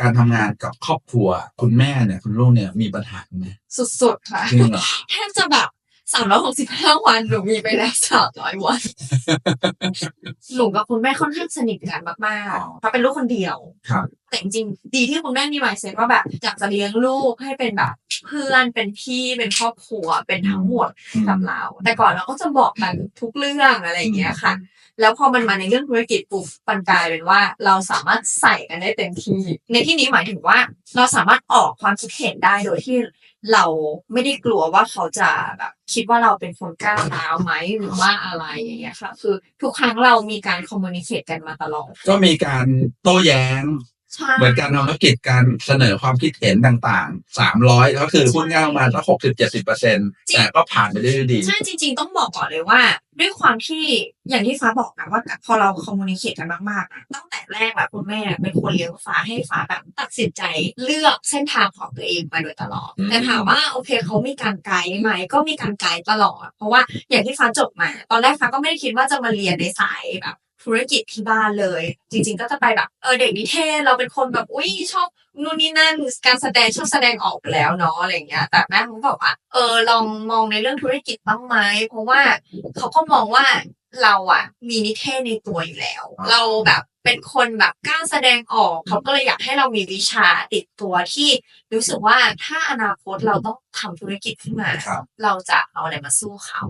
การทำงานกับครอบครัว คุณแม่เนี่ย คุณลูกเนี่ยมีปัญหาไหมสุดๆค่ะจริงเหรอแทบจะแบบสามร้อยหกสิบห้าวันหนูมีไปแล้วสามร้อยวันหนูกับคุณแม่ค่อนข้างสนิทกันมากอ๋อๆเพราะเป็นลูกคนเดียว ครับ แต่จริงๆดีที่คุณแม่มี mindset ว่าแบบอยากจะเลี้ยงลูกให้เป็นแบบ เพื่อนเป็นพี่เป็นครอบครัวเป็นทั้งหมดกับเรา แต่ก่อนเราก็จะบอกกันทุกเรื่องอะไรอย่างเงี้ยค่ะ แล้วพอมันมาในเรื่องธุรกิจปุ๊บมันกลายเป็นว่า เราสามารถใส่กันได้เต็มที่ ในที่นี้หมายถึงว่า เราสามารถออกความคิดเห็นได้โดยที่เราไม่ได้กลัวว่าเขาจะแบบคิดว่าเราเป็นคนก้าวร้าวไหมหรือว่าอะไรอย่างเงี้ยค่ะ คือทุกครั้งเรามีการคอมมูนิเคตกันมาตลอด ก็มีการโต้แย้งใช่ เหมือนการทำธุรกิจการเสนอความคิดเห็นต่างๆสามร้อยก็คือพูดง่ายๆประมาณสักหกสิบเจ็ดสิบเปอร์เซ็นแต่ก็ผ่านไปได้ด้วยดี ใช่จริง ๆ ต้องบอกก่อนเลยว่า ด้วยความที่อย่างที่ฟ้าบอกนะว่าพอเราคอมมูนิเคตกันมากๆอะตั้งแต่แรกแบบคุณแม่เป็นคนเลี้ยงฟ้าให้ฟ้าแบบตัดสินใจเลือกเส้นทางของตัวเองมาโดยตลอดอืมแต่ถามว่าโอเคเขามีการไกด์ไหมก็มีการไกด์ตลอด เพราะว่าอย่างที่ฟ้าจบมา ตอนแรกฟ้าก็ไม่ได้คิดว่าจะมาเรียนในสายแบบ ธุรกิจที่บ้านเลย จริง ๆ ก็จะไปแบบเออเด็กนิเทศเราเป็นคนแบบอุ้ยชอบนู่นนี่นั่นการแสดงชอบแสดงออกอยู่แล้วเนาะอะไรอย่างเงี้ย แต่แม่เขาบอกว่าเออลองมองในเรื่องธุรกิจบ้างไหมเพราะว่าเขาก็มองว่าเราอะมีนิเทศในตัวอยู่แล้วอ่าเราแบบเป็นคนแบบกล้าแสดงออกเขาก็เลยอยากให้เรามีวิชาติดตัวที่รู้สึกว่าถ้าอนาคตเราต้องทำธุรกิจขึ้นมาครับเราจะเอาอะไรมาสู้เขา